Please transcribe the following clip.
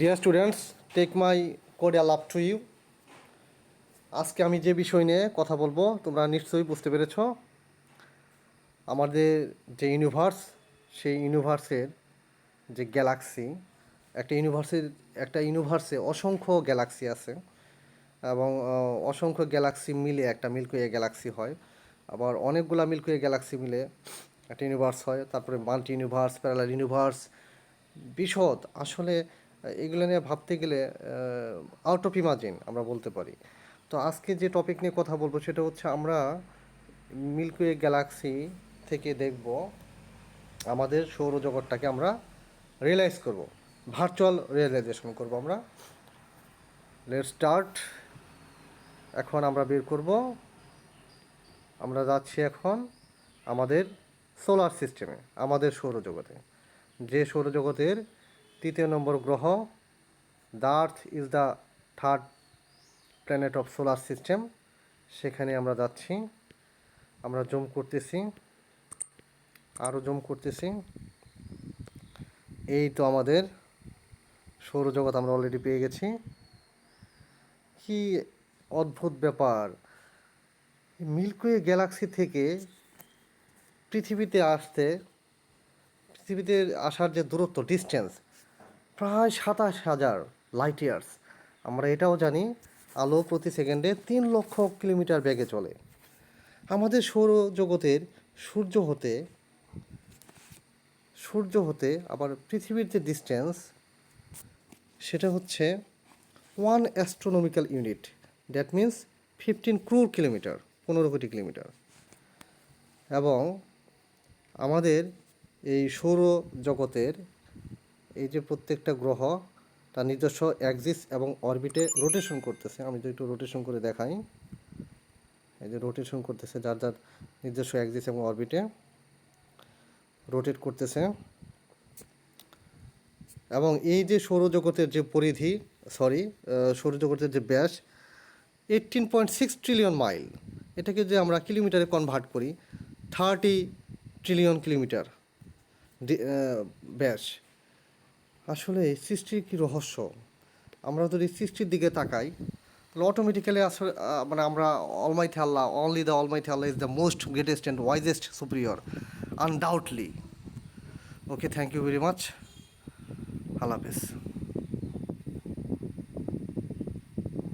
Dear students take my cordial love to you আজকে আমি যে বিষয় নিয়ে কথা বলব, তোমরা নিশ্চয়ই বুঝতে পেরেছ। আমাদের যে ইউনিভার্স সেই ইউনিভার্সের যে গ্যালাক্সি একটা ইউনিভার্সের একটা ইউনিভার্সে অসংখ্য গ্যালাক্সি আছে এবং অসংখ্য গ্যালাক্সি মিলে একটা মিল্কওয়ে গ্যালাক্সি হয়। আবার অনেকগুলা মিল্কওয়ে গ্যালাক্সি মিলে একটা ইউনিভার্স হয়। তারপরে মাল্টি ইউনিভার্স, প্যারালাল ইউনিভার্স, বিশদ। আসলে এগুলো নিয়ে ভাবতে গেলে আউট অফ ইমাজিন আমরা বলতে পারি। তো আজকে যে টপিক নিয়ে কথা বলব সেটা হচ্ছে আমরা মিল্কওয়ে গ্যালাক্সি থেকে দেখব আমাদের সৌরজগৎটাকে আমরা রিয়েলাইজ করব ভার্চুয়াল রিয়েলাইজেশন করব আমরা। লেট স্টার্ট এখন আমরা বের করব। আমরা যাচ্ছি এখন আমাদের সোলার সিস্টেমে আমাদের সৌরজগতে। যে সৌরজগতের তৃতীয় নম্বর গ্রহ the earth is the third planet of solar system সেখানে আমরা যাচ্ছি, আমরা জুম করতেছি আরও জুম করতেছি। এই তো আমাদের সৌরজগৎ, আমরা অলরেডি পেয়ে গেছি। কি অদ্ভুত ব্যাপার। মিল্কওয়ে গ্যালাক্সি থেকে পৃথিবীতে আসতে, পৃথিবীতে আসার যে দূরত্ব ডিস্টেন্স প্রায় সাতাশ হাজার লাইট ইয়ার্স আমরা এটাও জানি, আলো প্রতি সেকেন্ডে তিন লক্ষ কিলোমিটার বেগে চলে। আমাদের সৌরজগতের সূর্য হতে সূর্য হতে আবার পৃথিবীর যে ডিস্টেন্স সেটা হচ্ছে one astronomical unit that means fifteen crore kilometre পনেরো কোটি কিলোমিটার এবং আমাদের এই সৌর জগতের এই যে প্রত্যেকটা গ্রহ, তার নিজস্ব অ্যাক্সিস এবং অরবিটে রোটেশন করতেছে। আমি যদি একটু রোটেশন করে দেখাই। এই যে রোটেশন করতেছে, যার যার নিজস্ব অ্যাক্সিস এবং অরবিটে রোটেট করতেছে। এবং এই যে সৌরজগতের যে পরিধি সরি সৌরজগতের যে ব্যাস eighteen point six trillion mile এটাকে যে আমরা কিলোমিটারে কনভার্ট করি থার্টি ট্রিলিয়ন কিলোমিটার ব্যাস। আসলে সৃষ্টির কী রহস্য? আমরা যদি সৃষ্টির দিকে তাকাই, তাহলে অটোমেটিক্যালি আসলে মানে আমরা almighty Allah only the almighty Allah is the most greatest and wisest superior undoubtedly okay thank you very much Allah হাফেজ